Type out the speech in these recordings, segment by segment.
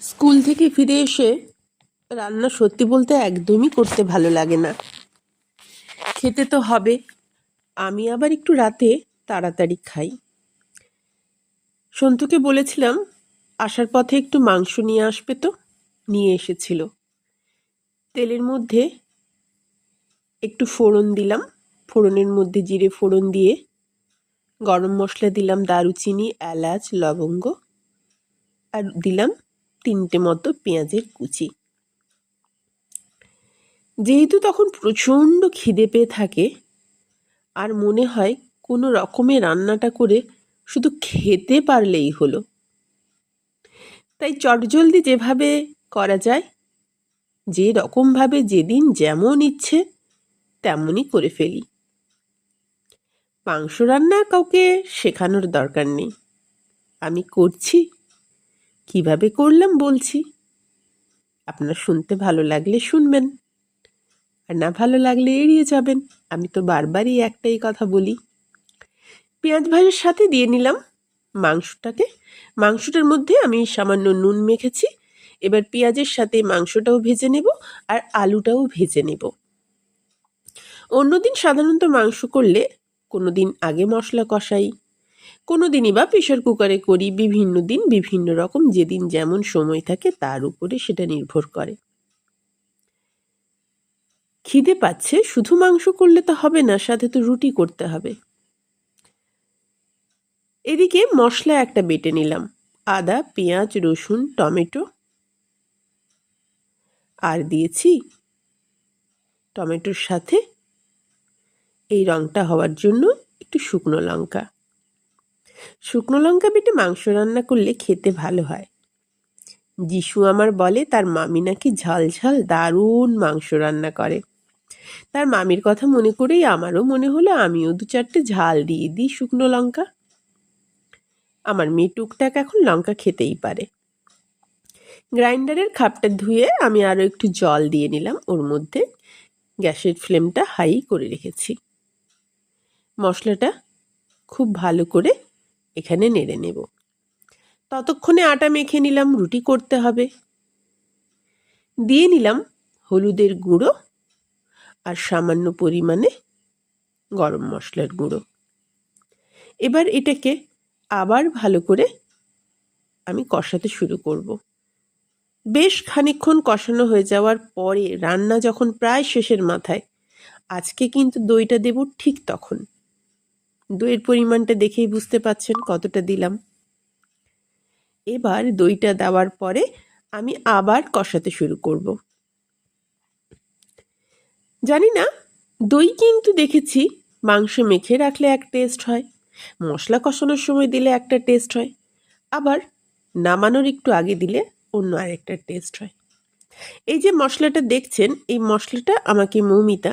School থেকে ফিরে এসে রান্না সত্যি বলতে একদমই করতে ভালো লাগে না। খেতে তো হবে। আমি আবার একটু রাতে তাড়াতাড়ি খাই। সন্তুকে বলেছিলাম, আসার পথে একটু মাংস নিয়ে আসবে তো? নিয়ে এসেছিল। তেলের মধ্যে একটু ফোড়ন দিলাম। ফোড়নের মধ্যে জিরে ফোড়ন দিয়ে গরম মশলা দিলাম, দারুচিনি, এলাচ, লবঙ্গ, আর দিলাম তিনটে মতো পেঁয়াজের কুচি। যেহেতু তখন প্রচণ্ড খিদে পেয়ে থাকে, আর মনে হয় কোনো রকমে রান্নাটা করে শুধু খেতে পারলেই হলো। তাই চটজলদি যেভাবে করা যায়, যে রকমভাবে যেদিন যেমন ইচ্ছে তেমনই করে ফেলি। মাংস রান্না কাউকে শেখানোর দরকার নেই। আমি করছি। কীভাবে করলাম বলছি। আপনার শুনতে ভালো লাগলে শুনবেন, আর না ভালো লাগলে এড়িয়ে যাবেন। আমি তো বারবারই একটাই কথা বলি। পেঁয়াজ ভাজার সাথে দিয়ে নিলাম মাংসটাকে। মাংসটার মধ্যে আমি সামান্য নুন মেখেছি। এবার পেঁয়াজের সাথে মাংসটাও ভেজে নেব আর আলুটাও ভেজে নেব। অন্যদিন সাধারণত মাংস করলে কোনো দিন আগে মশলা কষাই কোনো দিনই বা প্রেশার কুকারে করি, বিভিন্ন দিন বিভিন্ন রকম যেদিন যেমন সময় থাকে তার উপরে সেটা নির্ভর করে। খিদে পাচ্ছে, শুধু মাংস করলে তো হবে না, সাথে তো রুটি করতে হবে। এদিকে মশলা একটা বেটে নিলাম, আদা, পেঁয়াজ, রসুন, টমেটো। আর দিয়েছি টমেটোর সাথে এই রঙটা হওয়ার জন্য একটু শুকনো লঙ্কা। শুকনো লঙ্কা বেটে মাংস রান্না করলে খেতে ভালো হয়। যিশু আমার বলে, তার মামি নাকি ঝাল ঝাল দারুণ মাংস রান্না করে। তার মামির কথা মনে করেই আমারও মনে হলো, আমিও দু চারটে ঝাল দিয়ে দিই শুকনো লঙ্কা। আমার মেয়ে টুকটাক এখন লঙ্কা খেতেই পারে। গ্রাইন্ডারের খাপটা ধুয়ে আমি আরও একটু জল দিয়ে নিলাম। ওর মধ্যে গ্যাসের ফ্লেমটা হাই করে রেখেছি। মশলাটা খুব ভালো করে এখানে নেড়ে নেব। ততক্ষণে আটা মেখে নিলাম, রুটি করতে হবে। দিয়ে নিলাম হলুদের গুঁড়ো আর সামান্য পরিমাণে গরম মশলার গুঁড়ো। এবার এটাকে আবার ভালো করে আমি কষাতে শুরু করব। বেশ খানিক্ষণ কষানো হয়ে যাওয়ার পরে রান্না যখন প্রায় শেষের মাথায়, আজকে কিন্তু দইটা দেব ঠিক তখন। দইয়ের পরিমাণটা দেখেই বুঝতে পাচ্ছেন কতটা দিলাম। এবার দইটা দেওয়ার পরে আমি আবার কষাতে শুরু করব। জানি না, দই কিন্তু দেখেছি মাংস মেখে রাখলে এক টেস্ট হয়, মশলা কষানোর সময় দিলে একটা টেস্ট হয়, আবার নামানোর একটু আগে দিলে অন্য আরেকটা টেস্ট হয়। এই যে মশলাটা দেখছেন, এই মশলাটা আমাকে মৌমিতা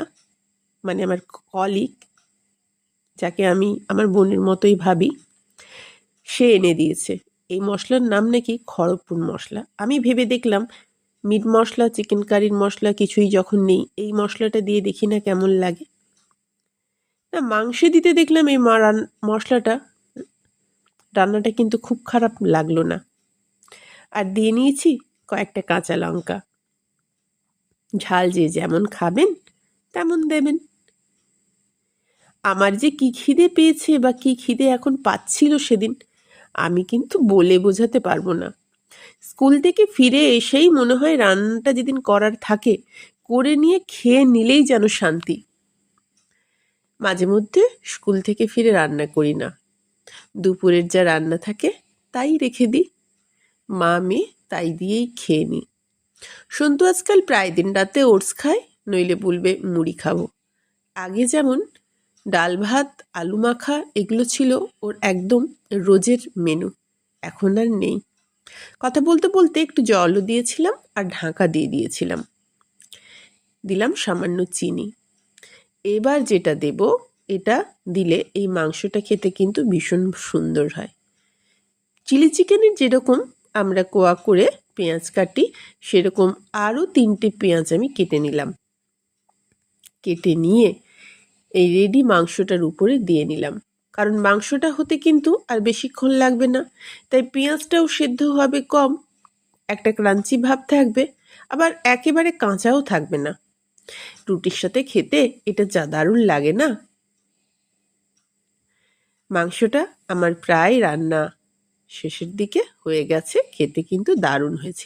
মানে আমার কলিগ যাকে আমি আমার বোনের মতোই ভাবি, সে এনে দিয়েছে। এই মশলার নাম নাকি খড়গপুর মশলা। আমি ভেবে দেখলাম, মিট মশলা, চিকেন কারির মশলা কিছুই যখন নেই, এই মশলাটা দিয়ে দেখি না কেমন লাগে। না, মাংসে দিতে দেখলাম এই মশলাটা, রান্নাটা কিন্তু খুব খারাপ লাগল না। আর দিয়ে নিয়েছি কয়েকটা কাঁচা লঙ্কা। ঝাল যে যেমন খাবেন, তেমন দেবেন। আমার যে কি খিদে পেয়েছে বা কি খিদে এখন পাচ্ছিল সেদিন, আমি কিন্তু বলে বোঝাতে পারব না। স্কুল থেকে ফিরে এসেই মনে হয় রান্নাটা যেদিন করার থাকে, করে নিয়ে খেয়ে নিলেই যেন শান্তি। মাঝে মধ্যে স্কুল থেকে ফিরে রান্না করি না। দুপুরের যা রান্না থাকে তাই রেখে দিই। মা, মেয়ে তাই দিয়েই খেয়ে নিই। সন্তু আজকাল প্রায় দিন রাতে ওটস খায়, নইলে বলবে মুড়ি খাব। আগে যেমন ডাল ভাত, আলু মাখা, এগুলো ছিল ওর একদম রোজের মেনু এখন আর নেই। কথা বলতে বলতে একটু জলও দিয়েছিলাম আর ঢাকা দিয়ে দিয়েছিলাম। দিলাম সামান্য চিনি। এবার যেটা দেব, এটা দিলে এই মাংসটা খেতে কিন্তু ভীষণ সুন্দর হয়। চিলি চিকেনের যেরকম আমরা কোয়া করে পেঁয়াজ কাটি, সেরকম আরও তিনটে পেঁয়াজ আমি কেটে নিলাম। কেটে নিয়ে এই রেডি মাংসটার উপরে দিয়ে নিলাম। কারণ মাংসটা হতে কিন্তু আর বেশিক্ষণ লাগবে না। তাই পেঁয়াজটাও সেদ্ধ হবে কম। একটা ক্রাঞ্চি ভাব থাকবে, আবার একেবারে কাঁচাও থাকবে না। রুটির সাথে খেতে এটা যা দারুণ লাগে না। মাংসটা আমার প্রায় রান্না শেষের দিকে হয়ে গেছে, খেতে কিন্তু দারুণ হয়েছে।